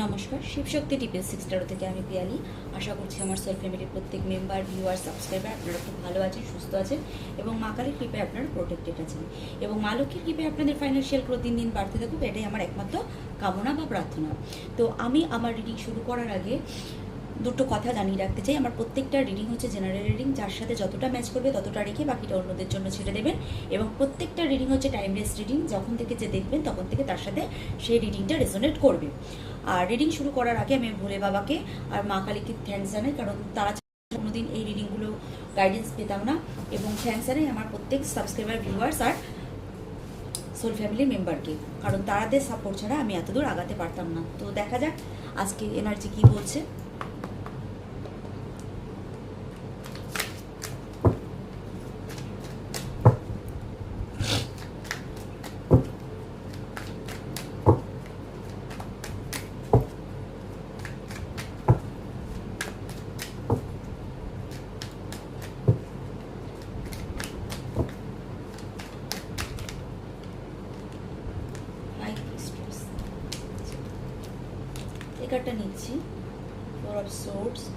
নমস্কার, Shivshakti টিপেল six Taro থেকে আমি পিয়ালি। আশা করছি আমার সেলফ ফ্যামিলির প্রত্যেক মেম্বার, ভিউয়ার, সাবস্ক্রাইবার আপনারা খুব ভালো আছেন, সুস্থ আছেন এবং মা কালীর কৃপে আপনারা প্রোটেক্টেড আছেন। এবং মা লক্ষ্মীর কৃপে আপনাদের ফাইন্যান্সিয়াল গ্রোথ দিন দিন বাড়তে থাকুক, এটাই আমার একমাত্র কামনা বা প্রার্থনা। তো আমি আমার রিডিং শুরু করার আগে দুটো কথা জানিয়ে রাখতে চাই। আমার প্রত্যেকটা রিডিং হচ্ছে জেনারেল রিডিং যার সাথে যতটা ম্যাচ করবে ততটা রেখে বাকিটা অন্যদের জন্য ছেড়ে দেবেন। এবং প্রত্যেকটা রিডিং হচ্ছে টাইমলেস রিডিং যখন থেকে যে দেখবেন তখন থেকে তার সাথে সেই রিডিংটা রেজোনেট করবে। আর রিডিং শুরু করার আগে আমি ভোলে বাবাকে আর মা কালীকে থ্যাংকস জানাই, কারণ তারা কোনোদিন এই রিডিংগুলো গাইডেন্স পেতাম না। এবং থ্যাংকস জানাই আমার প্রত্যেক সাবস্ক্রাইবার ভিউয়ার্স আর সোল ফ্যামিলি মেম্বারকে কারণ তারাদের সাপোর্ট ছাড়া আমি এতদূর আগাতে পারতাম না। তো দেখা যাক আজকে এনার্জি কি বলছে।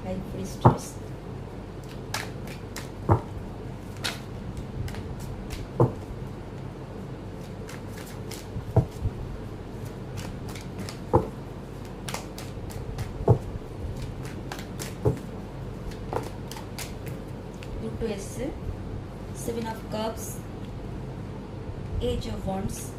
like free stress. seven of cups, eight of wands,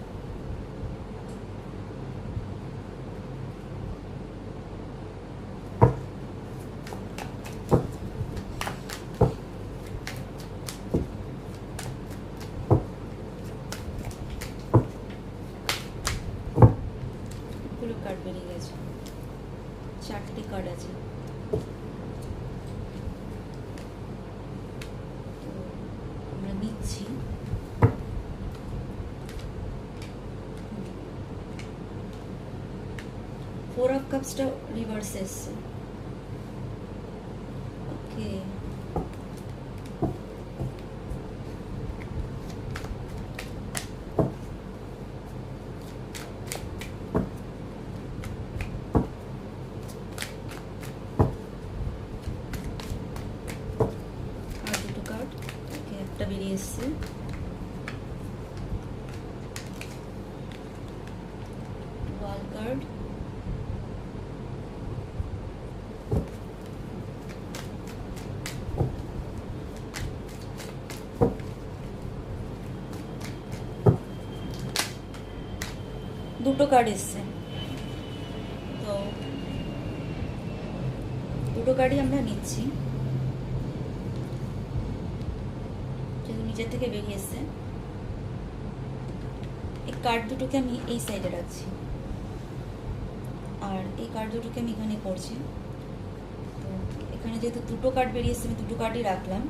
কাপসটা রিভার্স এসছে ওকে আর দুটো কার্ড ওকে একটা বেরিয়ে এসছে ওয়াল কার্ড দুটো কার্ড এসছে। তো দুটো কার্ডই আমরা নিচ্ছি। যেহেতু নিজের থেকে বেরিয়ে এসছে। এই কার্ড দুটোকে আমি এই সাইডে রাখছি। আর এই কার্ড দুটোকে আমি এখানে করছি। তো এখানে যেহেতু দুটো কার্ড বেরিয়ে এসছে, আমি দুটো কার্ডই রাখলাম।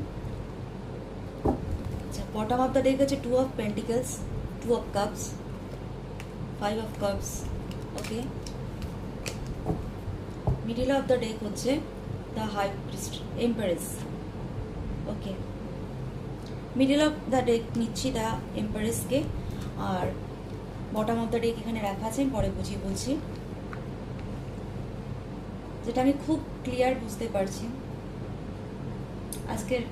আচ্ছা বটম অফ দ্য ডেক আছে two of pentacles two of cups five of cups okay middle of the deck হচ্ছে the high priest empress okay middle of the deck নিচ্ছি দ্য এম্পারেসকে আর বটম অফ দ্য ডেক এখানে রাখা আছে পরে বুঝিয়ে বলছি। যেটা আমি খুব ক্লিয়ার বুঝতে পারছি। আজকের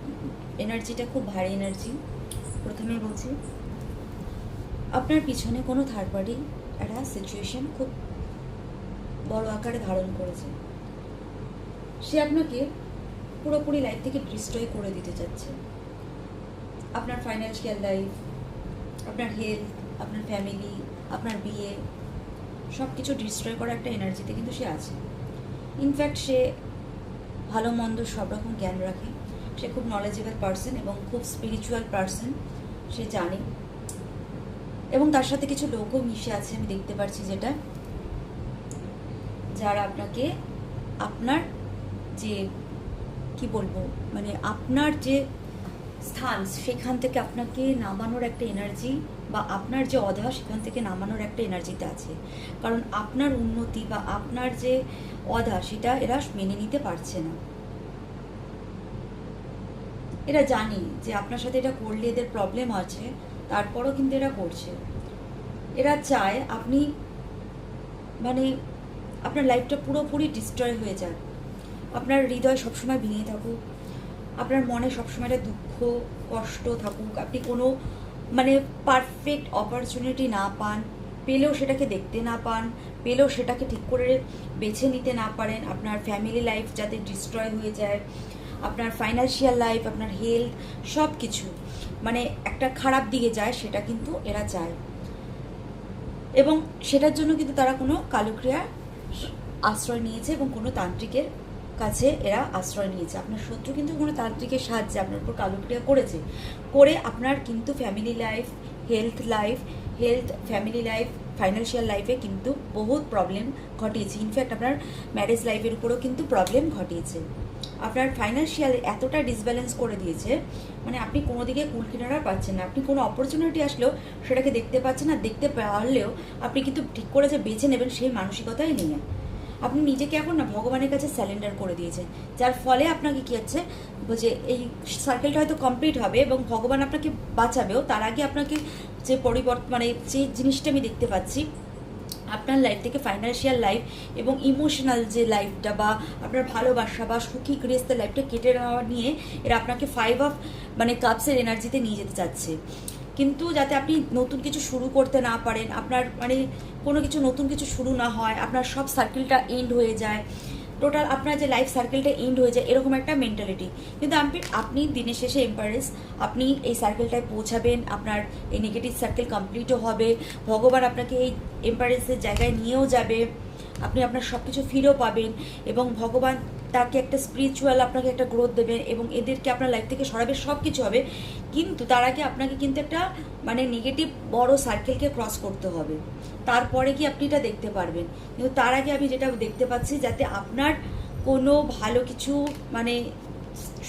এনার্জিটা খুব ভারী এনার্জি প্রথমেই বলছি। আপনার পিছনে কোনো থার্ড পার্টি একটা সিচুয়েশন খুব বড় আকারে ধারণ করেছে। সে আপনাকে পুরোপুরি লাইফ থেকে ডিস্ট্রয় করে দিতে চাচ্ছে। আপনার ফাইন্যান্সিয়াল লাইফ আপনার হেলথ আপনার ফ্যামিলি আপনার বিয়ে সব কিছু ডিস্ট্রয় করা একটা এনার্জিতে কিন্তু সে আছে। ইনফ্যাক্ট সে ভালো, মন্দ সব রকম জ্ঞান রাখে। সে খুব নলেজেবল পার্সন এবং খুব স্পিরিচুয়াল পার্সন সে জানে। এবং তার সাথে কিছু লোকও মিশে আছে, আমি দেখতে পাচ্ছি যেটা। যারা আপনাকে আপনার যে, কি বলব মানে আপনার যে স্থান, সেখান থেকে আপনাকে নামানোর একটা এনার্জি বা আপনার যে অধা, সেখান থেকে নামানোর একটা এনার্জিতে আছে। কারণ আপনার উন্নতি বা আপনার যে অধা, সেটা এরা মেনে নিতে পারছে না। এরা জানে যে আপনার সাথে এটা করলে এদের প্রবলেম আছে তারপরও কিন্তু এরা করছে। এরা চায় আপনি মানে আপনার লাইফটা পুরোপুরি ডিস্ট্রয় হয়ে যায় আপনার হৃদয় সবসময় ভেঙে থাকুক। আপনার মনে সবসময় একটা দুঃখ, কষ্ট থাকুক। আপনি কোনো মানে পারফেক্ট অপরচুনিটি না পান। পেলেও সেটাকে দেখতে না পান। পেলেও সেটাকে ঠিক করে বেছে নিতে না পারেন। আপনার ফ্যামিলি লাইফ যাতে ডিস্ট্রয় হয়ে যায়। আপনার ফাইন্যান্সিয়াল লাইফ আপনার হেলথ সব কিছু মানে একটা খারাপ দিকে যায়, সেটা কিন্তু এরা চায়। এবং সেটার জন্য কিন্তু তারা কোনো কালক্রিয়ার আশ্রয় নিয়েছে এবং কোনো তান্ত্রিকের কাছে এরা আশ্রয় নিয়েছে। আপনার শত্রু কিন্তু কোনো তান্ত্রিকের সাহায্যে আপনার উপর কালক্রিয়া করেছে। করে আপনার কিন্তু family life health life health family life financial লাইফে কিন্তু বহুত প্রবলেম ঘটিয়েছে। ইনফ্যাক্ট আপনার ম্যারেজ লাইফের উপরেও কিন্তু প্রবলেম ঘটিয়েছে। আপনার ফাইন্যান্সিয়াল এতটা ডিসব্যালেন্স করে দিয়েছে মানে আপনি কোনো দিকে কুল কিনারা পাচ্ছেন না। আপনি কোনো অপরচুনিটি আসলেও সেটাকে দেখতে পাচ্ছেন না, দেখতে পারলেও আপনি কিন্তু ঠিক করে যে বেছে নেবেন সেই মানসিকতাই নিয়ে আপনি নিজেকে এখন না ভগবানের কাছে স্যালেন্ডার করে দিয়েছেন, যার ফলে আপনাকে কী হচ্ছে, যে এই সার্কেলটা হয়তো কমপ্লিট হবে এবং ভগবান আপনাকে বাঁচাবেও, তার আগে আপনাকে যে পরিবর্তন মানে যে জিনিসটা আমি দেখতে পাচ্ছি আপনার লাইফ থেকে ফাইন্যান্সিয়াল লাইফ এবং ইমোশনাল যে লাইফটা বা আপনার ভালোবাসা বা সুখী গৃহস্থের লাইফটা কেটে নেওয়া নিয়ে এরা আপনাকে ফাইভ অফ মানে কাপসের এনার্জিতে নিয়ে যেতে চাচ্ছে। কিন্তু যাতে আপনি নতুন কিছু শুরু করতে না পারেন, আপনার মানে কোনো কিছু নতুন কিছু শুরু না হয়, আপনার সব সার্কেলটা এন্ড হয়ে যায় টোটাল আপনার যে লাইফ সার্কেলটা এন্ড হয়ে যায়, এরকম একটা মেন্টালিটি কিন্তু আপনি আপনি দিনের শেষে এম্পারেস আপনি এই সার্কেলটায় পৌঁছাবেন, আপনার এই নেগেটিভ সার্কেল কমপ্লিটও হবে, ভগবান আপনাকে এই এম্পারেসের জায়গায় নিয়েও যাবে, আপনি আপনার সব কিছু ফিরেও পাবেন এবং ভগবান তাকে একটা স্পিরিচুয়াল আপনাকে একটা গ্রোথ দেবেন এবং এদেরকে আপনার লাইফ থেকে সরাবে সব কিছু হবে। কিন্তু তার আগে আপনাকে কিন্তু একটা মানে নেগেটিভ বড় সার্কেলকে ক্রস করতে হবে। তারপরে কি আপনি এটা দেখতে পারবেন। কিন্তু তার আগে আমি যেটা দেখতে পাচ্ছি যাতে আপনার কোনো ভালো কিছু মানে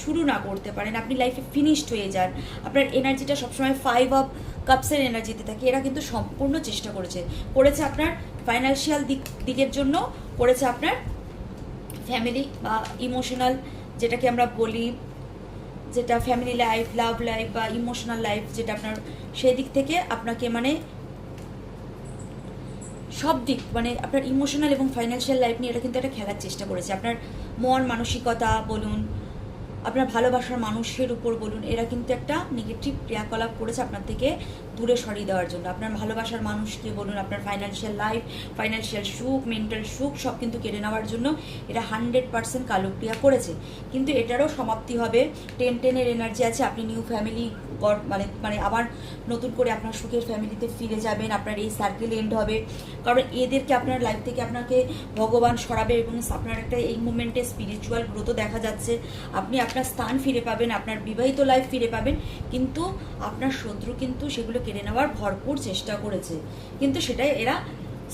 শুরু না করতে পারেন, আপনি লাইফে ফিনিশড হয়ে যান। আপনার এনার্জিটা সবসময় ফাইভ অফ কাপসের এনার্জিতে থাকে। এরা কিন্তু সম্পূর্ণ চেষ্টা করেছে। করেছে আপনার ফাইন্যান্সিয়াল দিক, দিকের জন্য, করেছে আপনার ফ্যামিলি বা ইমোশনাল যেটাকে আমরা বলি, যেটা ফ্যামিলি লাইফ লাভ লাইফ বা ইমোশনাল লাইফ যেটা আপনার সেই দিক থেকে আপনাকে মানে সব দিক মানে আপনার ইমোশনাল এবং ফাইন্যান্সিয়াল লাইফ নিয়ে এটা কিন্তু একটা খেলার চেষ্টা করেছে। আপনার মন, মানসিকতা বলুন আপনার ভালোবাসার মানুষের উপর বলুন এরা কিন্তু একটা নেগেটিভ ক্রিয়াকলাপ করেছে আপনার থেকে। দূরে সরিয়ে দেওয়ার জন্য। আপনার ভালোবাসার মানুষকে বলুন, আপনার ফাইন্যান্সিয়াল লাইফ ফাইন্যান্সিয়াল সুখ মেন্টাল সুখ, সব কিন্তু কেড়ে নেওয়ার জন্য এটা হান্ড্রেড পার্সেন্ট কালো ক্রিয়া করেছে। কিন্তু এটারও সমাপ্তি হবে। টেন টেনের এনার্জি আছে, আপনি নিউ ফ্যামিলি মানে মানে আবার নতুন করে আপনার সুখের ফ্যামিলিতে ফিরে যাবেন, আপনার এই সার্কেল এন্ড হবে। কারণ এদেরকে আপনার লাইফ থেকে আপনাকে ভগবান সরাবে এবং আপনার একটা এই মুমেন্টে স্পিরিচুয়াল গ্রোথও দেখা যাচ্ছে। আপনি আপনার স্থান ফিরে পাবেন, আপনার বিবাহিত লাইফ ফিরে পাবেন। কিন্তু আপনার শত্রু কিন্তু সেগুলো কেড়ে নেওয়ার ভরপুর চেষ্টা করেছে। কিন্তু সেটাই এরা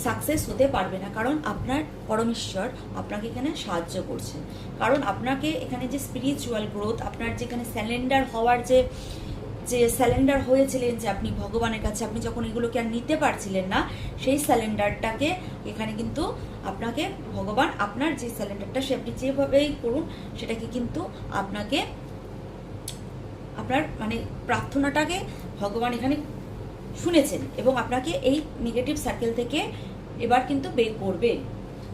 সাকসেস হতে পারবে না। কারণ আপনার পরমেশ্বর আপনাকে এখানে সাহায্য করছে। কারণ আপনাকে এখানে যে স্পিরিচুয়াল গ্রোথ আপনার যেখানে স্যালেন্ডার হওয়ার যে যে স্যালেন্ডার হয়েছিলেন যে আপনি ভগবানের কাছে, আপনি যখন এগুলোকে আর নিতে পারছিলেন না, সেই স্যালেন্ডারটাকে এখানে কিন্তু আপনাকে ভগবান আপনার যে স্যালেন্ডারটা সে আপনি যেভাবেই করুন, সেটাকে কিন্তু আপনাকে, আপনার মানে প্রার্থনাটাকে ভগবান এখানে শুনেছেন এবং আপনাকে এই নেগেটিভ সার্কেল থেকে এবার কিন্তু বের করবে।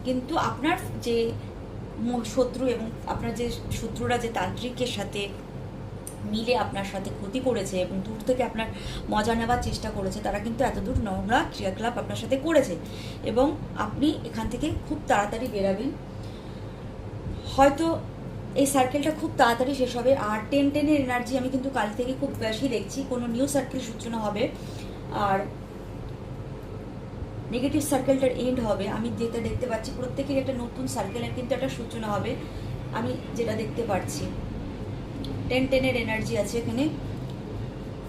কিন্তু আপনার যে শত্রু এবং আপনার যে শত্রুরা, যে তান্ত্রিকের সাথে মিলে আপনার সাথে ক্ষতি করেছে এবং দূর থেকে আপনার মজা নেওয়ার চেষ্টা করেছে, তারা কিন্তু এত দূর নোংরা ক্রিয়াকলাপ আপনার সাথে করেছে এবং আপনি এখান থেকে খুব তাড়াতাড়ি বেরাবেন। হয়তো এই সার্কেলটা খুব তাড়াতাড়ি শেষ হবে। আর টেন টেনের এনার্জি আমি কিন্তু কাল থেকে খুব বেশি দেখছি। কোনো নিউ সার্কেল সূচনা হবে। আর নেগেটিভ সার্কেলটার এন্ড হবে। আমি যেটা দেখতে পাচ্ছি প্রত্যেকের একটা নতুন সার্কেলের কিন্তু একটা সূচনা হবে। আমি যেটা দেখতে পাচ্ছি টেন টেনের এনার্জি আছে এখানে।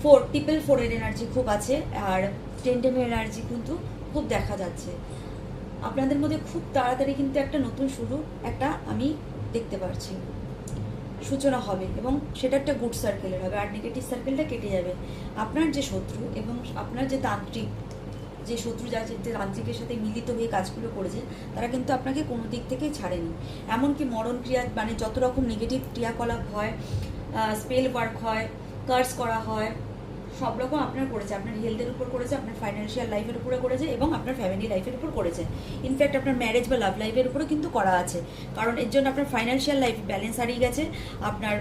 ফোর ট্রিপল ফোরের এনার্জি খুব আছে, আর টেন টেনের এনার্জি কিন্তু খুব দেখা যাচ্ছে। আপনাদের মধ্যে খুব তাড়াতাড়ি কিন্তু একটা নতুন শুরু, একটা আমি দেখতে পাচ্ছি সূচনা হবে এবং সেটা একটা গুড সার্কেলের হবে, আর নেগেটিভ সার্কেলটা কেটে যাবে। আপনার যে শত্রু এবং আপনার যে তান্ত্রিক, যে শত্রু যা যে তান্ত্রিকের সাথে মিলিত হয়ে কাজগুলো করেছে, তারা কিন্তু আপনাকে কোনো দিক থেকে ছাড়েনি। এমনকি মরণ ক্রিয়া মানে যত রকম নেগেটিভ ক্রিয়াকলাপ হয় স্পেল ওয়ার্ক হয় কার্স করা হয় সব রকম আপনার করেছে, আপনার হেলথের উপর করেছে, আপনার ফাইন্যান্সিয়াল লাইফের উপরে করেছে এবং আপনার ফ্যামিলি লাইফের উপর করেছে। ইনফ্যাক্ট আপনার ম্যারেজ বা লাভ লাইফের উপরেও কিন্তু করা আছে। কারণ এর জন্য আপনার ফাইন্যান্সিয়াল লাইফ ব্যালেন্স হারিয়ে গেছে, আপনার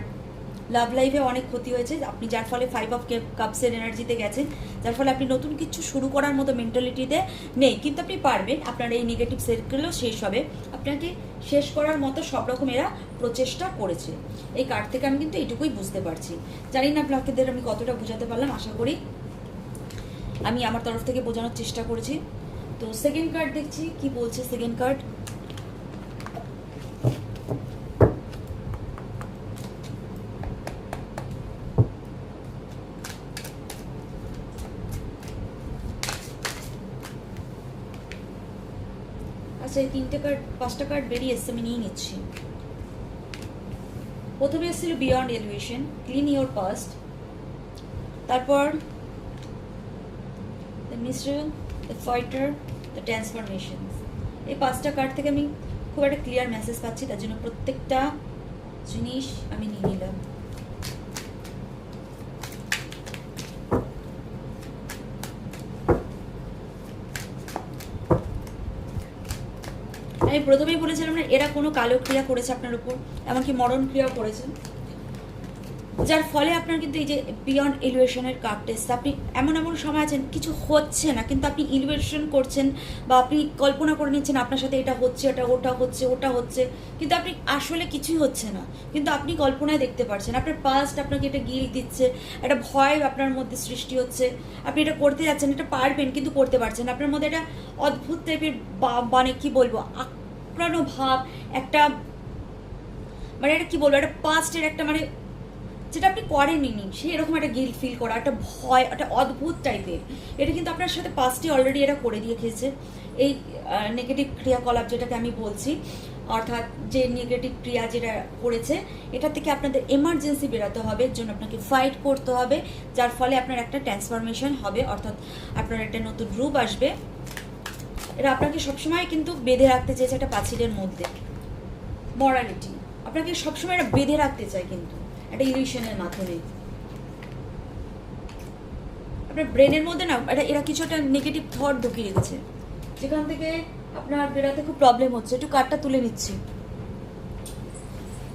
লাভ লাইফে অনেক ক্ষতি হয়েছে, আপনি যার ফলে ফাইভ অফ কাপসের এনার্জিতে গেছেন, যার ফলে আপনি নতুন কিছু শুরু করার মতো মেন্টালিটিতে নেই। কিন্তু আপনি পারবেন, আপনার এই নেগেটিভ সার্কেলও শেষ হবে। আপনাকে শেষ করার মতো সব রকম এরা প্রচেষ্টা করেছে। এই কার্ড থেকে আমি কিন্তু এইটুকুই বুঝতে পারছি। জানি না আপনাদের আমি কতটা বোঝাতে পারলাম, আশা করি। আমি আমার তরফ থেকে বোঝানোর চেষ্টা করেছি। তো সেকেন্ড কার্ড দেখছি, কি বলছে সেকেন্ড কার্ড আচ্ছা এই তিনটে কার্ড পাঁচটা কার্ড বেরিয়ে এসছে, আমি নিয়ে নিচ্ছি। প্রথমে এসেছিল beyond elevation clean your past তারপর the minstrel the fighter the transformation এই পাঁচটা কার্ড থেকে আমি খুব একটা ক্লিয়ার মেসেজ পাচ্ছি, তার জন্য প্রত্যেকটা জিনিস আমি নিয়ে নিলাম। আমি প্রথমেই বলেছিলাম না, এরা কোনো কালো ক্রিয়া করেছে আপনার উপর? এমনকি মরণ ক্রিয়াও করেছে। যার ফলে আপনার কিন্তু এই যে বিয়ন্ড ইলিভেশনের কাপ টেস্ট আপনি এমন এমন সময় আছেন, কিছু হচ্ছে না, কিন্তু আপনি ইলিভেশন করছেন বা আপনি কল্পনা করে নিচ্ছেন আপনার সাথে এটা হচ্ছে, এটা ওটা হচ্ছে ওটা হচ্ছে, কিন্তু আপনি আসলে কিছুই হচ্ছে না। কিন্তু আপনি কল্পনায় দেখতে পারছেন, আপনার পাস্ট আপনাকে এটা গিল দিচ্ছে, একটা ভয় আপনার মধ্যে সৃষ্টি হচ্ছে, আপনি এটা করতে যাচ্ছেন, এটা পারবেন কিন্তু করতে পারছেন আপনার মধ্যে একটা অদ্ভুত টাইপের মানে কি বলব আক্রানো ভাব, একটা মানে এটা কি বলব, একটা পাস্টের একটা মানে যেটা আপনি করেননি সে এরকম একটা গিল ফিল করা, একটা ভয়, একটা অদ্ভুত টাইপের এটা কিন্তু আপনার সাথে পাস্টে অলরেডি এটা করে দিয়ে খেয়েছে এই নেগেটিভ ক্রিয়াকলাপ যেটাকে আমি বলছি, অর্থাৎ যে নেগেটিভ ক্রিয়া যেটা করেছে, এটা থেকে আপনাদের এমার্জেন্সি বেরোতে হবে, এর জন্য আপনাকে ফাইট করতে হবে, যার ফলে আপনার একটা ট্রান্সফরমেশন হবে, অর্থাৎ আপনার একটা নতুন রূপ আসবে। এটা আপনাকে সবসময় কিন্তু বেঁধে রাখতে চেয়েছে একটা পাঁচিলের মধ্যে। মরালিটি আপনাকে সবসময় এটা বেঁধে রাখতে চায় কিন্তু। একটা ইলিউশনের মাধ্যমে। আপনার ব্রেনের মধ্যে না এটা এরা কিছু একটা নেগেটিভ থট ঢুকিয়ে রেখেছে। যেখান থেকে আপনার বেরাতে খুব প্রবলেম হচ্ছে। একটু কার্ডটা তুলে নিচ্ছি।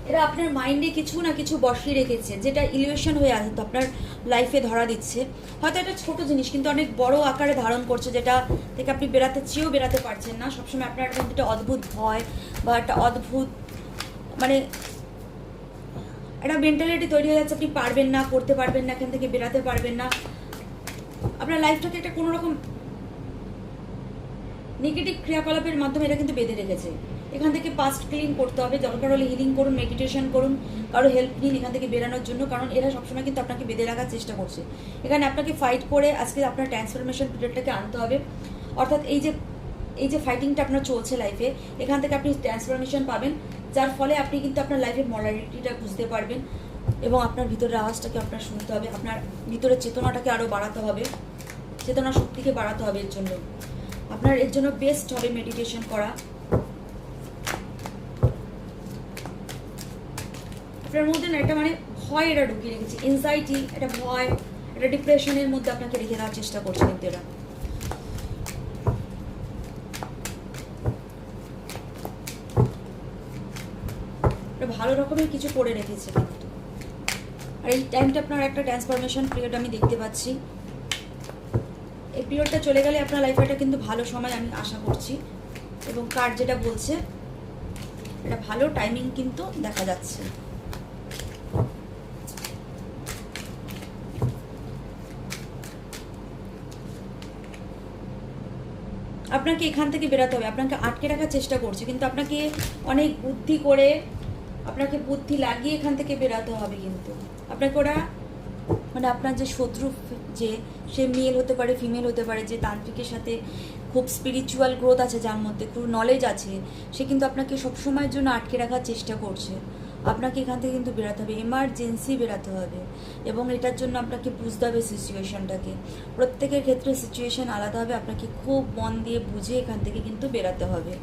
এরা আপনার মাইন্ডে কিছু না কিছু বসিয়ে রেখেছে, যেটা ইলিউশন হয়ে আসে আপনার লাইফে ধরা দিচ্ছে। হয়তো একটা ছোট জিনিস, কিন্তু অনেক বড় আকারে ধারণ করছে, যেটা থেকে আপনি বেরাতে চেয়েও বেরাতে পারছেন না। সবসময় আপনার মধ্যে একটা অদ্ভুত ভয় বা একটা অদ্ভুত মানে একটা মেন্টালিটি তৈরি হয়ে যাচ্ছে, আপনি পারবেন না, করতে পারবেন না, এখান থেকে বেরাতে পারবেন না। আপনার লাইফটাকে একটা কোনো রকম নেগেটিভ ক্রিয়াকলাপের মাধ্যমে এটা কিন্তু বেঁধে রেখেছে। এখান থেকে পাস্ট ক্লিন করতে হবে, দরকার হলে হিলিং করুন মেডিটেশন করুন, কারও হেল্প নিন এখান থেকে বেরানোর জন্য, কারণ এরা সবসময় কিন্তু আপনাকে বেঁধে রাখার চেষ্টা করছে। এখানে আপনাকে ফাইট করে আজকে আপনার ট্রান্সফরমেশন পিরিয়ডটাকে আনতে হবে। অর্থাৎ এই যে এই যে ফাইটিংটা আপনার চলছে লাইফে এখান থেকে আপনি ট্রান্সফরমেশন পাবেন। যার ফলে আপনি কিন্তু আপনার লাইফের মরালিটিটা বুঝতে পারবেন এবং আপনার ভিতরের আওয়াজটাকে আপনার শুনতে হবে, আপনার ভিতরের চেতনাটাকে আরও বাড়াতে হবে, চেতনা শক্তিকে বাড়াতে হবে এর জন্য। আপনার এর জন্য বেস্ট হবে মেডিটেশন করা। আপনার মধ্যে না একটা মানে ভয় এটা ঢুকিয়ে রেখেছে এনজাইটি একটা ভয়, একটা ডিপ্রেশনের মধ্যে আপনাকে রেখে দেওয়ার চেষ্টা করছে কিন্তু এরা ভালো রকমের কিছু করে রেখেছে। কিন্তু আর এই টাইমটা আপনার একটা ট্রান্সফরমেশন পিরিয়ড আমি দেখতে পাচ্ছি। এই পিরিয়ডটা চলে গেলে আপনার লাইফে একটা কিন্তু ভালো সময় আমি আশা করছি। এবং কার যেটা বলছে এটা ভালো টাইমিং কিন্তু দেখা যাচ্ছে। আপনাকে এখান থেকে বেরোতে হবে। আপনাকে আটকে রাখার চেষ্টা করছে, কিন্তু আপনাকে অনেক বুদ্ধি করে আপনাকে বুদ্ধি লাগিয়ে এখান থেকে বেরাতে হবে কিন্তু। আপনাকে ওরা মানে আপনার যে শত্রু যে, সে মেল হতে পারে ফিমেল হতে পারে, যে তান্ত্রিকের সাথে খুব স্পিরিচুয়াল গ্রোথ আছে, যার মধ্যে খুব নলেজ আছে, সে কিন্তু আপনাকে সবসময়ের জন্য আটকে রাখার চেষ্টা করছে। আপনাকে এখান থেকে কিন্তু বেরাতে হবে এমার্জেন্সি বেরাতে হবে। এবং এটার জন্য আপনাকে বুঝতে হবে সিচুয়েশনটাকে প্রত্যেকের ক্ষেত্রে সিচুয়েশন আলাদা হবে, আপনাকে খুব মন দিয়ে বুঝে এখান থেকে কিন্তু বেরাতে হবে।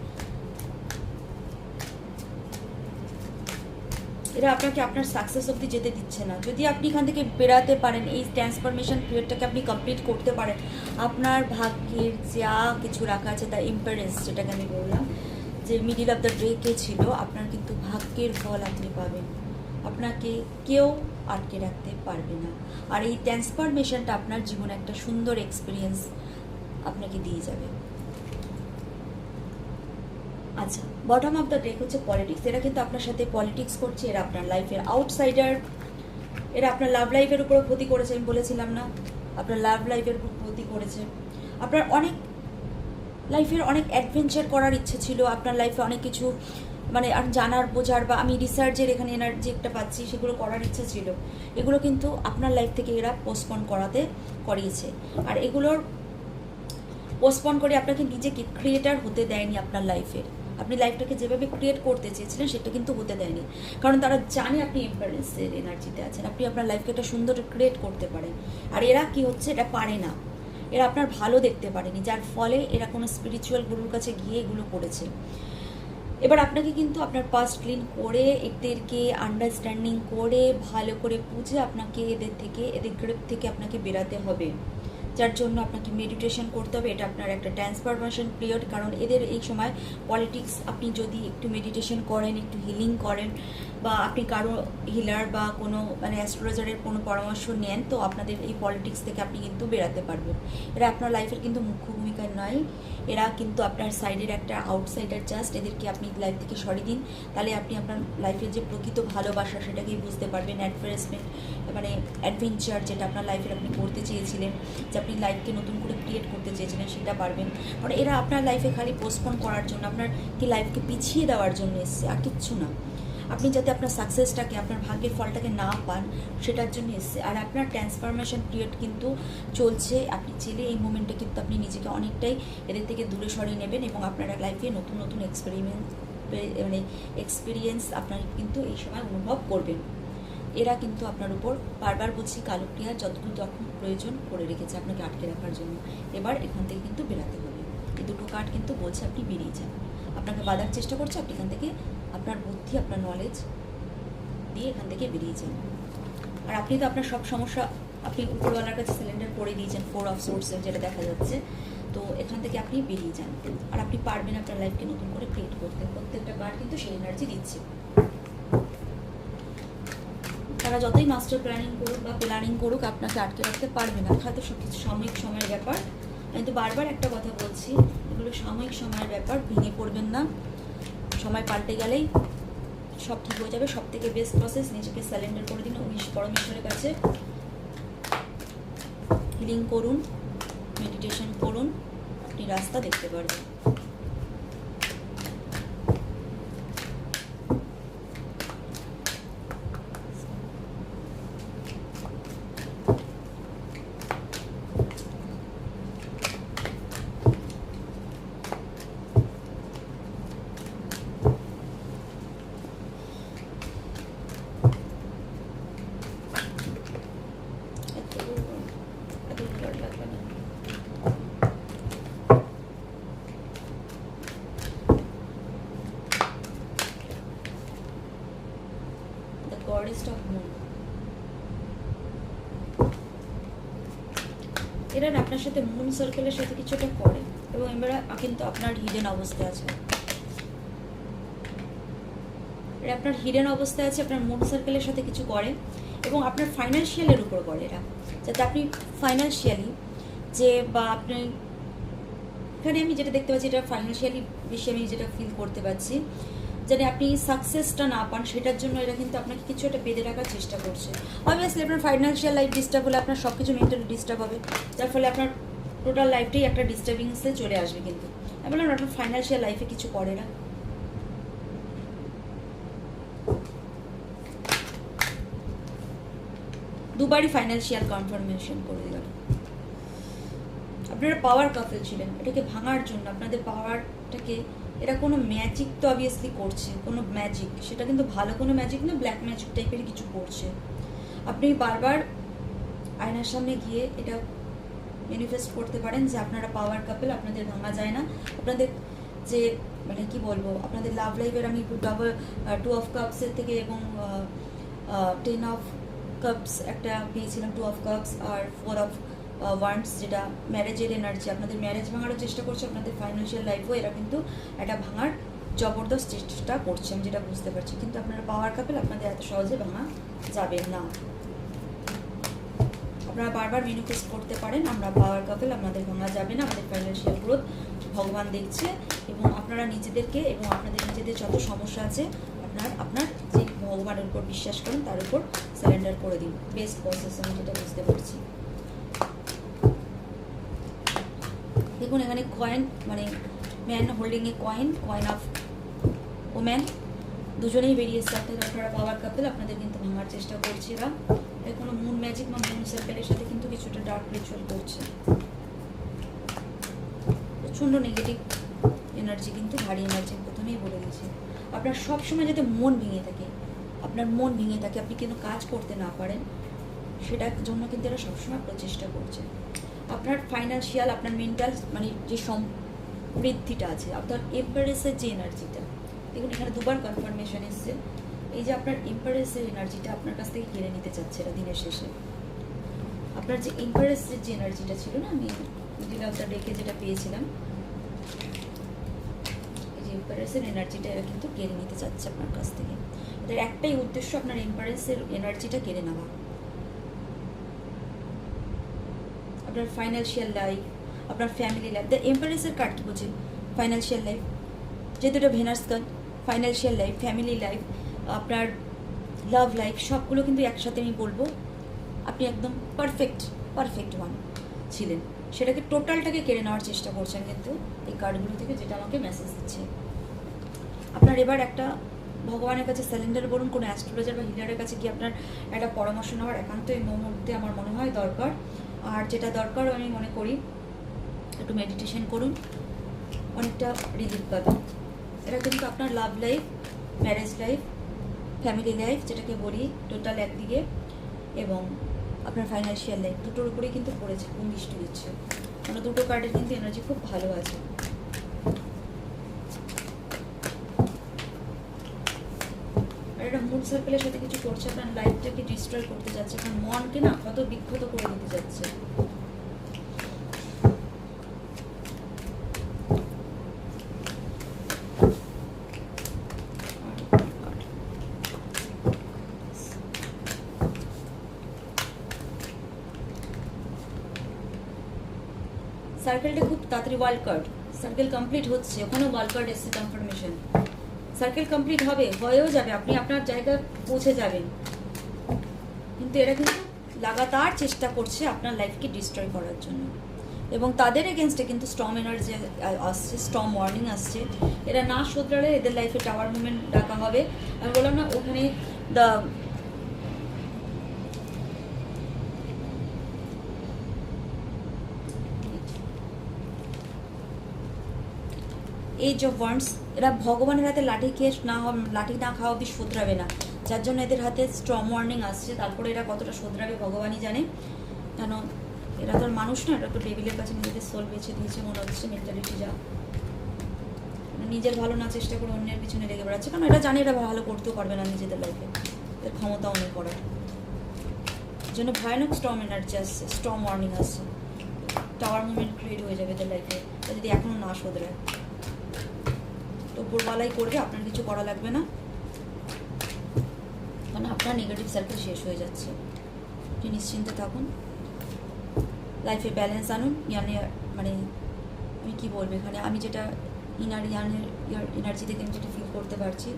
এরা আপনাকে আপনার সাকসেস অবধি যেতে দিচ্ছে না। যদি আপনি এখান থেকে বেরাতে পারেন, এই ট্রান্সফরমেশন পিরিয়ডটাকে আপনি কমপ্লিট করতে পারেন, আপনার ভাগ্যের যা কিছু রাখা আছে তা ইম্পারেন্স যেটাকে আমি বললাম, যে মিডিল অফ দ্য ডে ছিল, আপনার কিন্তু ভাগ্যের ফল আপনি পাবেন। আপনাকে কেউ আটকে রাখতে পারবে না। আর এই ট্রান্সফরমেশনটা আপনার জীবনে একটা সুন্দর এক্সপিরিয়েন্স আপনাকে দিয়ে যাবে। আচ্ছা বটম অফ দ্য ডেক হচ্ছে পলিটিক্স এরা কিন্তু আপনার সাথে পলিটিক্স করছে, এরা আপনার লাইফের আউটসাইডার এরা আপনার লাভ লাইফের উপর ক্ষতি করেছে, আমি বলেছিলাম না, আপনার লাভ লাইফের উপর ক্ষতি করেছে। আপনার অনেক লাইফের অনেক অ্যাডভেঞ্চার করার ইচ্ছে ছিল, আপনার লাইফে অনেক কিছু মানে আর জানার, বোঝার বা আমি রিসার্চের এখানে এনার্জি একটা পাচ্ছি, সেগুলো করার ইচ্ছে ছিল। এগুলো কিন্তু আপনার লাইফ থেকে এরা পোস্টপন করাতে করিয়েছে। আর এগুলোর পোস্টপন করে আপনাকে নিজেকে ক্রিয়েটার হতে দেয়নি আপনার লাইফের আপনি লাইফটাকে যেভাবে ক্রিয়েট করতে চেয়েছিলেন, সেটা কিন্তু হতে দেয়নি। কারণ তারা জানে আপনি এম্পারেন্সের এনার্জিতে আছেন। আপনি আপনার লাইফকে একটা সুন্দর ক্রিয়েট করতে পারেন। আর এরা কি হচ্ছে? এটা পারে না। এরা আপনার ভালো দেখতে পারেনি, যার ফলে এরা কোনো স্পিরিচুয়াল গুরুর কাছে গিয়ে এগুলো করেছে। এবার আপনাকে কিন্তু আপনার পাস্ট ক্লিন করে, এদেরকে আন্ডারস্ট্যান্ডিং করে, ভালো করে বুঝে আপনাকে এদের থেকে, এদের গ্রিপ থেকে আপনাকে বেরাতে হবে। যার জন্য আপনাকে মেডিটেশন করতে হবে, এটা আপনার একটা ট্রান্সফরমেশন পিরিয়ড কারণ এদের এই সময় পলিটিক্স আপনি যদি একটু মেডিটেশন করেন, একটু হিলিং করেন বা আপনি কারও হিলার বা কোনো মানে অ্যাস্ট্রোলজারের কোনো পরামর্শ নেন, তো আপনাদের এই পলিটিক্স থেকে আপনি কিন্তু বেরাতে পারবেন। এরা আপনার লাইফের কিন্তু মুখ্য ভূমিকা নয়। এরা কিন্তু আপনার সাইডের একটা আউটসাইডার জাস্ট এদেরকে আপনি লাইফ থেকে সরিয়ে দিন। তাহলে আপনি আপনার লাইফের যে প্রকৃত ভালোবাসা, সেটাকেই বুঝতে পারবেন। অ্যাডভার্টাইজমেন্ট মানে অ্যাডভেঞ্চার যেটা আপনার লাইফের আপনি করতে চেয়েছিলেন, যে আপনি লাইফকে নতুন করে ক্রিয়েট করতে চেয়েছিলেন, সেটা পারবেন। কারণ এরা আপনার লাইফে খালি পোস্টপন করার জন্য, আপনার কি লাইফকে পিছিয়ে দেওয়ার জন্য এসছে, আর কিচ্ছু না। আপনি যাতে আপনার সাকসেসটাকে আপনার ভাগ্যের ফলটাকে না পান, সেটার জন্য এসছে। আর আপনার ট্রান্সফরমেশন পিরিয়ড কিন্তু চলছে। আপনি চেলে এই মোমেন্টে কিন্তু আপনি নিজেকে অনেকটাই এদের থেকে দূরে সরিয়ে নেবেন এবং আপনার লাইফে নতুন নতুন এক্সপেরিমেন্ট মানে এক্সপিরিয়েন্স আপনার কিন্তু এই সময় অনুভব করবেন। এরা কিন্তু আপনার উপর বারবার বলছি কালো ক্রিয়া যতটুকু তখন প্রয়োজন করে রেখেছে আপনাকে আটকে রাখার জন্য। এবার এখান থেকে কিন্তু বেরাতে হবে। এই দুটো কার্ড কিন্তু বলছে আপনি বেরিয়ে যান। আপনাকে বাঁধার চেষ্টা করছে, আপনি এখান থেকে আপনার বুদ্ধি, আপনার নলেজ দিয়ে এখান থেকে বেরিয়ে যান আর আপনি তো আপনার সব সমস্যা, আপনি উপরওয়ালার কাছে সিলিন্ডার করে দিয়েছেন ফোর অফ সোর্সের যেটা দেখা যাচ্ছে। তো এখান থেকে আপনি বেরিয়ে যান। আর আপনি পারবেন আপনার লাইফকে নতুন করে ক্রিয়েট করতে। প্রত্যেকটা কার্ড কিন্তু সেই এনার্জি দিচ্ছে। তারা যতই মাস্টার প্ল্যানিং করুক বা প্ল্যানিং করুক, আপনাকে আটকে রাখতে পারবে না। হয়তো সব কিছু সাময়িক সময়ের ব্যাপার। আমি তো বারবার একটা কথা বলছি, এগুলো সাময়িক সময়ের ব্যাপার, ভেঙে পড়বেন না। সময় পাল্টে গেলেই সব ঠিক হয়ে যাবে। সব থেকে বেস্ট প্রসেস নিজেকে স্যালেন্ডার করে দিন। উনিশ পরমেশ্বরের কাছে হিলিং করুন মেডিটেশন করুন, আপনি রাস্তা দেখতে পারবেন এত এত ব্লাড লাগবে না গডেস্ট অফ মুন এরা আপনার সাথে মুন সার্কেলের সাথে কিছুটা করে এবং এরা কিন্তু আপনার হিডেন অবস্থায় আছে। এরা আপনার হিডেন অবস্থায় আছে, আপনার মুন সার্কেলের সাথে কিছু করে এবং আপনার ফাইন্যান্সিয়ালের উপর করে এরা। যাতে আপনি ফাইন্যান্সিয়ালি যে বা আপনি এখানে আমি যেটা দেখতে পাচ্ছি, এটা ফাইন্যান্সিয়ালি বেশি আমি যেটা ফিল করতে পারছি যাতে আপনি সাকসেসটা না পান, সেটার জন্য এরা কিন্তু আপনাকে কিছু একটা বেঁধে রাখার চেষ্টা করছে। অবভিয়াসলি আপনার ফাইন্যান্সিয়াল লাইফ ডিস্টার্ব হলে আপনার সব কিছু মেন্টালি ডিস্টার্ব হবে। যার ফলে আপনার টোটাল লাইফটাই একটা ডিস্টার্বিংসে চলে আসবে কিন্তু। আমি বললাম, আপনার ফাইন্যান্সিয়াল লাইফে কিছু করে না। দুবারই ফাইন্যান্সিয়াল কনফার্মেশন করে দিলাম। আপনারা পাওয়ার কাপল ছিলেন। এটাকে ভাঙার জন্য আপনাদের পাওয়ারটাকে এরা কোনো ম্যাজিক তো অবভিয়াসলি করছে, কোনো ম্যাজিক সেটা কিন্তু ভালো কোনো ম্যাজিক না ব্ল্যাক ম্যাজিক টাইপের কিছু করছে। আপনি বারবার আয়নার সামনে গিয়ে এটা ম্যানিফেস্ট করতে পারেন যে আপনারা পাওয়ার কাপেল আপনাদের ভাঙা যায় না। আপনাদের যে মানে কি বলব, আপনাদের লাভ লাইফের আমি ডাবল টু অফ কাপসের থেকে এবং টেন অফ কাপস একটা পেয়েছিলাম টু অফ কাপস আর ফোর অফ ওয়ান্স যেটা ম্যারেজের এনার্জি আপনাদের ম্যারেজ ভাঙারও চেষ্টা করছে, আপনাদের ফাইন্যান্সিয়াল লাইফও এরা কিন্তু একটা ভাঙার জবরদস্ত চেষ্টা করছে, আমি যেটা বুঝতে পারছি। কিন্তু আপনারা পাওয়ার কাপেল আপনাদের এত সহজে ভাঙা যাবে না। আপনারা বারবার ম্যানিফেস্ট করতে পারেন, আমরা পাওয়ার কাপেল আপনাদের ভাঙা যাবে না, আমাদের ফাইন্যান্সিয়াল গ্রোথ ভগবান দেখছে, এবং আপনারা নিজেদেরকে এবং আপনাদের নিজেদের যত সমস্যা আছে, আপনার আপনার যে ভগবানের উপর বিশ্বাস করেন, তার উপর সারেন্ডার করে দিন। বেস্ট প্রসেস আমি যেটা বুঝতে পারছি। দেখুন এখানে কয়েন মানে man holding a coin coin of woman দুজনেই বেরিয়েছে আপনাদের আপনারা পাওয়ার কাপেল আপনাদের কিন্তু ভাঙার চেষ্টা করছে এরা। কোনো মুন ম্যাজিক বা মুন সার্কেলের সাথে কিন্তু কিছুটা ডার্ক রিচুয়াল করছে। প্রচণ্ড নেগেটিভ এনার্জি কিন্তু ভারী এনার্জি প্রথমেই বলে দিয়েছি। আপনার সবসময় যাতে মন ভেঙে থাকে, আপনার মন ভেঙে থাকে, আপনি কিন্তু কাজ করতে না পারেন, সেটার জন্য কিন্তু এরা সবসময় প্রচেষ্টা করছে। আপনার ফাইন্যান্সিয়াল আপনার মেন্টাল মানে যে সমৃদ্ধিটা আছে আপনার এম্পারেসের যে এনার্জিটা দেখুন এখানে দুবার কনফার্মেশন এসছে। এই যে আপনার এম্পারেসের এনার্জিটা আপনার কাছ থেকে কেড়ে নিতে চাচ্ছে এটা দিনের শেষে। আপনার যে এম্পারেসের যে এনার্জিটা ছিল না, আমি দ্য ডেকে যেটা পেয়েছিলাম, এই যে এম্পারেসের এনার্জিটা এরা কিন্তু কেড়ে নিতে চাচ্ছে আপনার কাছ থেকে। এদের একটাই উদ্দেশ্য আপনার এম্পারেসের এনার্জিটা কেড়ে নেওয়া। আপনার ফাইন্যান্সিয়াল লাইফ আপনার ফ্যামিলি লাইফ দ্য এম্পারেসের কার্ড কী বলছে? ফাইন্যান্সিয়াল লাইফ যেহেতু এটা Venus card financial life family life আপনার লাভ লাইফ সবগুলো কিন্তু একসাথে আমি বলব। আপনি একদম পারফেক্ট পারফেক্ট ওয়ান ছিলেন। সেটাকে টোটালটাকে কেড়ে নেওয়ার চেষ্টা করছেন কিন্তু এই কার্ডগুলো থেকে যেটা আমাকে মেসেজ দিচ্ছে। আপনার এবার একটা ভগবানের কাছে স্যালেন্ডার বলুন, কোনো অ্যাস্ট্রোলজার বা হিলারের কাছে গিয়ে আপনার একটা পরামর্শ নেওয়ার একান্ত এই মুহূর্তে আমার মনে হয় দরকার। আর যেটা দরকার আমি মনে করি, একটু মেডিটেশন করুন। অনেকটা রিলিফ পাবেন। এটা কিন্তু আপনার love life marriage life family life যেটাকে বলি টোটাল একদিকে এবং আপনার ফাইন্যান্সিয়াল লাইফ দুটোর উপরেই কিন্তু পড়েছে দৃষ্টি দিচ্ছে মানে দুটো কার্ডের কিন্তু এনার্জি খুব ভালো আছে। এটা সার্কেলের সাথে কিছু করছে আপনার লাইফটাকে ডিস্ট্রয় করতে যাচ্ছে আপনার মনকে না কত বিক্ষত করে দিতে যাচ্ছে। সার্কেলটা খুব তাড়াতাড়ি ওয়ার্ল্ড কার্ড সার্কেল কমপ্লিট হচ্ছে, ওখানেও ওয়ার্ল্ড কার্ড এসছে কনফার্মেশন সার্কেল কমপ্লিট হবে, হয়েও যাবে, আপনি আপনার জায়গায় পৌঁছে যাবেন। কিন্তু এরা কিন্তু লাগাতার চেষ্টা করছে আপনার লাইফকে ডিস্ট্রয় করার জন্য। এবং তাদের এগেনস্টে কিন্তু স্ট্রং এনার্জি আসছে স্ট্রং ওয়ার্নিং আসছে। এরা না শোধরালে এদের লাইফে টাওয়ার মুভমেন্ট ডাকা হবে। আমি বললাম না, ওখানে দ্য এই যে ওয়ান্স এরা ভগবানের হাতে লাঠি খেয়ে না লাঠি না খাওয়া অব্দি শোধরাবে না। যার জন্য এদের হাতে স্ট্রং ওয়ার্নিং আসছে। তারপরে এরা কতটা শোধরাবে ভগবানই জানে। কেন? এরা তো মানুষ না, এরা তো টেবিলের কাছে নিজেদের সোল বেছে দিয়েছে, মনে হচ্ছে মেন্টালিটি যা। মানে নিজের ভালো না চেষ্টা করে অন্যের পিছনে লেগে বেড়াচ্ছে কারণ এটা জানে এরা ভালো করতেও পারবে না নিজেদের লাইফে এদের ক্ষমতাও নেই করার জন্য ভয়ানক স্ট্রং এনার্জি আসছে স্ট্রং ওয়ার্নিং আসছে। টাওয়ার মুভমেন্ট ক্রিয়েট হয়ে যাবে এদের লাইফে যদি এখনও না শোধরায়। তো উপরওয়ালাই করবে, আপনার কিছু করা লাগবে না। কারণ আপনার নেগেটিভ সার্কেল শেষ হয়ে যাচ্ছে। আপনি নিশ্চিন্তে থাকুন। লাইফে ব্যালেন্স আনুন। ইয়ানে মানে আমি কী বলব এখানে? আমি যেটা ইনার ইয়ানের ইয়ার এনার্জি থেকে আমি যেটা ফিল করতে পারছি,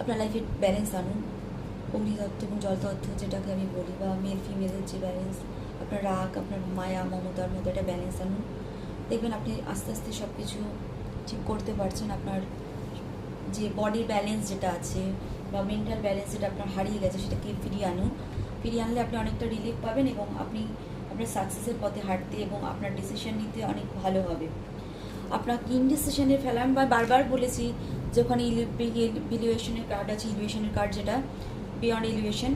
আপনার লাইফে ব্যালেন্স আনুন। অগ্নিতত্ত্ব এবং জলতত্ত্ব যেটাকে আমি বলি, বা মেল ফিমেলের যে ব্যালেন্স আপনার রাগ, আপনার মায়া, মমতার মধ্যে একটা ব্যালেন্স আনুন। দেখবেন আপনি আস্তে আস্তে সব কিছু ঠিক করতে পারছেন আপনার যে বডির ব্যালেন্স যেটা আছে বা মেন্টাল ব্যালেন্স যেটা আপনার হারিয়ে গেছে সেটাকে ফিরিয়ে আনুন। ফিরিয়ে আনলে আপনি অনেকটা রিলিফ পাবেন এবং আপনি আপনার সাকসেসের পথে হাঁটতে এবং আপনার ডিসিশন নিতে অনেক ভালো হবে। আপনার ইনডিসিশনে ফেলাম বা বারবার বলেছি যে ওখানে ইলিভেশনের কার্ড আছে ইলিভেশনের কার্ড যেটা বিয়ন্ড ইলিভেশন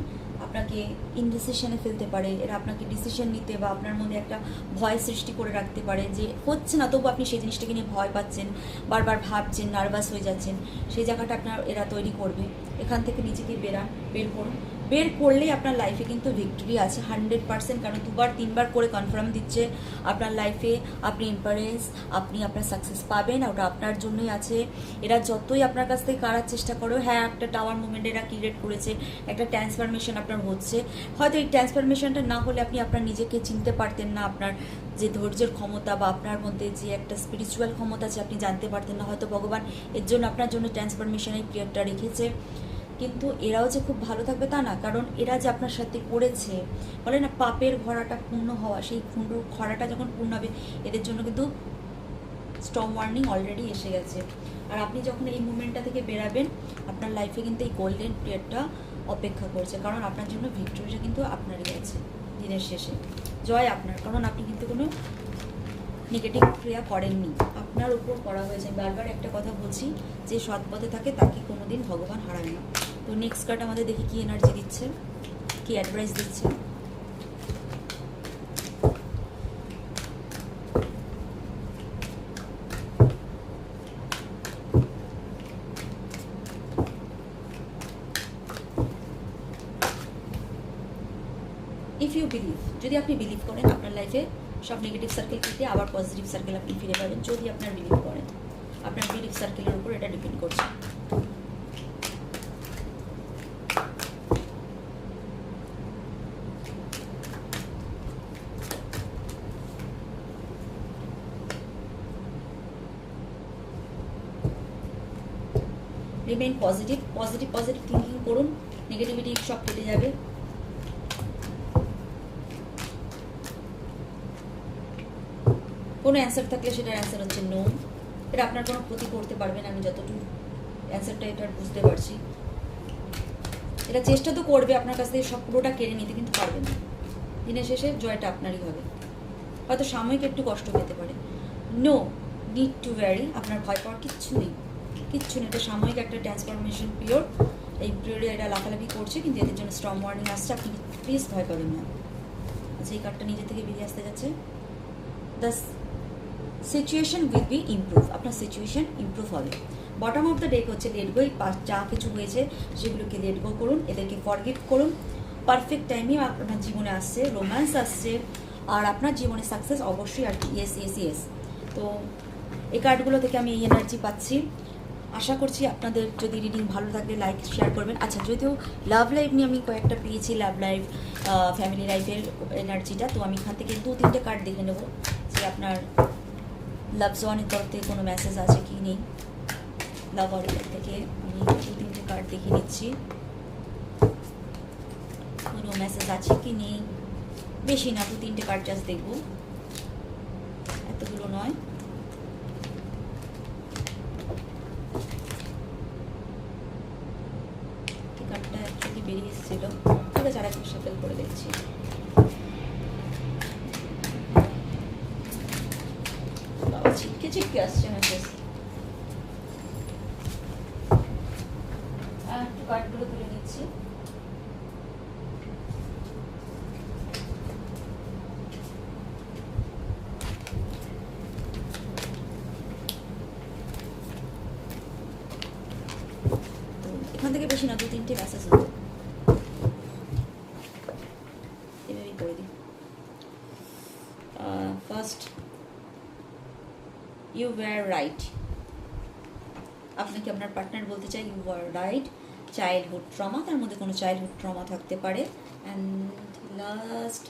আপনাকে ইনডিসিশনে ফেলতে পারে, এরা আপনাকে ডিসিশন নিতে বা আপনার মধ্যে একটা ভয় সৃষ্টি করে রাখতে পারে যে হচ্ছে না, তবু আপনি সেই জিনিসটাকে নিয়ে ভয় পাচ্ছেন, বারবার ভাবছেন নার্ভাস হয়ে যাচ্ছেন, সেই জায়গাটা আপনার এরা তৈরি করবে। এখান থেকে নিজেকে বেরান বের করুন। বের করলেই আপনার লাইফে কিন্তু ভিক্টরি আছে হান্ড্রেড পার্সেন্ট কারণ দুবার, তিনবার করে কনফার্ম দিচ্ছে আপনার লাইফে আপনি ইম্পারেন্স আপনি আপনার সাকসেস পাবেন, ওটা আপনার জন্যই আছে। এরা যতই আপনার কাছ থেকে কারার চেষ্টা করো হ্যাঁ একটা টাওয়ার মুভমেন্ট এরা ক্রিয়েট করেছে, একটা ট্রান্সফরমেশন আপনার হচ্ছে। হয়তো এই ট্রান্সফরমেশনটা না হলে আপনি আপনার নিজেকে চিনতে পারতেন না, আপনার যে ধৈর্যের ক্ষমতা বা আপনার মধ্যে যে একটা স্পিরিচুয়াল ক্ষমতা আছে, আপনি জানতে পারতেন না। হয়তো ভগবান এর জন্য, আপনার জন্য ট্রান্সফরমেশনের পিরিয়ডটা রেখেছে। কিন্তু এরাও যে খুব ভালো থাকবে তা না, কারণ এরা যে আপনার সাথে করেছে, বলে না, পাপের ঘোড়াটা পূর্ণ হওয়া, সেই পূর্ণ খরাটা যখন পূর্ণ হবে, এদের জন্য কিন্তু স্ট্রং ওয়ার্নিং অলরেডি এসে গেছে। আর আপনি যখন এই মুভমেন্টটা থেকে বেরাবেন, আপনার লাইফে কিন্তু এই গোল্ডেন পিরিয়ডটা অপেক্ষা করছে, কারণ আপনার জন্য ভিক্টোরিটা কিন্তু আপনারই আছে, দিনের শেষে। জয় আপনার, কারণ আপনি কিন্তু কোনো নেগেটিভ ক্রিয়া করেননি। আপনার উপর করা হয়েছে। বারবার একটা কথা বলছি, যে সৎ পথে থাকে, তাকে কোনোদিন ভগবান হারায় না। তো নেক্সট কার্ড আমাদের দেখি কি এনার্জি দিচ্ছে, কি অ্যাডভাইস দিচ্ছে। ইফ ইউ বিলিভ যদি আপনি বিলিভ করেন, আপনার লাইফে সব নেগেটিভ সার্কেল কেটে আবার পজিটিভ সার্কেল আপনি ফিরে পাবেন যদি আপনার বিলিভ করেন আপনার বিলিভ সার্কেলের উপর এটা ডিপেন্ড করছে। Remain positive positive positive thinking করুন নেগেটিভিটি সব কেটে যাবে। কোনো অ্যান্সার থাকলে সেটার অ্যান্সার হচ্ছে নো এটা আপনার কোনো ক্ষতি করতে পারবে না, আমি যতটুকু অ্যান্সারটা এটার বুঝতে পারছি। এটা চেষ্টা তো করবে আপনার কাছ থেকে সব পুরোটা কেড়ে নিতে, কিন্তু পারবে না। দিনের শেষে জয়টা আপনারই হবে। হয়তো সাময়িক একটু কষ্ট পেতে পারে। নো নিড টু ভ্যারি আপনার ভয় পাওয়ার কিচ্ছু নেই। কিচ্ছু নেই। এটা সাময়িক একটা ট্রান্সফরমেশন পিরিয়ড এই পিরিয়ডে এটা লাফালাফি করছে, কিন্তু এদের জন্য স্ট্রং ওয়ার্নিং আসছে। আপনি প্লিজ ভয় পাবেন না। আচ্ছা এই কার্ডটা নিজে থেকে বেরিয়ে আসতে যাচ্ছে। The situation will be improve আপনার সিচুয়েশন ইম্প্রুভ হবে। বটম অফ দ্য ডেক হচ্ছে লেট গো যা কিছু হয়েছে, সেগুলোকে লেট গো করুন, এদেরকে ফরগিভ করুন। পারফেক্ট টাইমে আপনার জীবনে আসছে রোম্যান্স আসছে, আর আপনার জীবনে সাকসেস অবশ্যই আর কি ইয়েস ইয়েস ইয়েস তো এই কার্ডগুলো থেকে আমি এই এনার্জি পাচ্ছি। আশা করছি আপনাদের যদি রিডিং ভালো থাকলে লাইক শেয়ার করবেন। আচ্ছা যদিও লাভ লাইফ নিয়ে আমি কয়েকটা পেয়েছি লাভ লাইফ ফ্যামিলি লাইফের এনার্জিটা তো আমি এখান থেকে দু তিনটে কার্ড দেখে নেব, যে আপনার লাভ জোয়ানের তরফ থেকে কোনো মেসেজ আছে কি নেই? লাভ অর্ডার থেকে আমি দু তিনটে কার্ড দেখে নিচ্ছি। কোনো মেসেজ আছে কি নেই? বেশি না দু তিনটে কার্ড জাস্ট দেখব। এতগুলো নয় এই কার্ডটা অ্যাকচুয়ালি বেরিয়ে এসেছিল ঠিক আছে আর একটা সাফেল করে দেখছি বাবা ছিটকে ছিটকে আসছে মেসেজ একটু কার্ডগুলো তুলে নিচ্ছি তো এখান থেকে বেশি না দু তিনটে মেসেজ হতো এভাবেই করে দিই ফার্স্ট ইউ ওয়ার রাইট আপনাকে আপনার পার্টনার বলতে চাই you are right childhood trauma তার মধ্যে কোনো চাইল্ডহুড ট্রমা থাকতে পারে। And last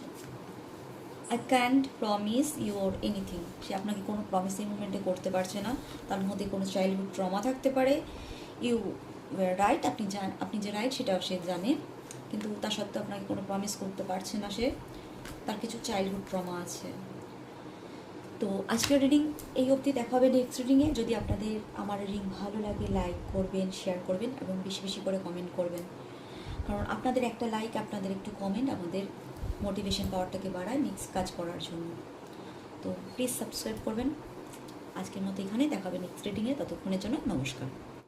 I can't promise your anything সে আপনাকে কোনো প্রমিস মুভমেন্টে করতে পারছে না। তার মধ্যে কোনো চাইল্ডহুড ট্রমা থাকতে পারে। ইউ রাইট আপনি জান আপনি যে রাইট সেটাও সে জানে। কিন্তু তা সত্ত্বেও আপনাকে কোনো প্রমিস করতে পারছে না সে। তার কিছু চাইল্ডহুড ট্রমা আছে। তো আজকের রিডিং এই অবধি দেখা হবে নেক্সট রিডিংয়ে যদি আপনাদের আমার রিডিং ভালো লাগে লাইক করবেন শেয়ার করবেন এবং বেশি বেশি করে কমেন্ট করবেন। কারণ আপনাদের একটা লাইক আপনাদের একটু কমেন্ট আমাদের মোটিভেশন পাওয়ারটাকে বাড়ায় নেক্সট কাজ করার জন্য। তো প্লিজ সাবস্ক্রাইব করবেন। আজকের মতো এখানে দেখাবে নেক্সট রিডিংয়ে ততক্ষণের জন্য নমস্কার।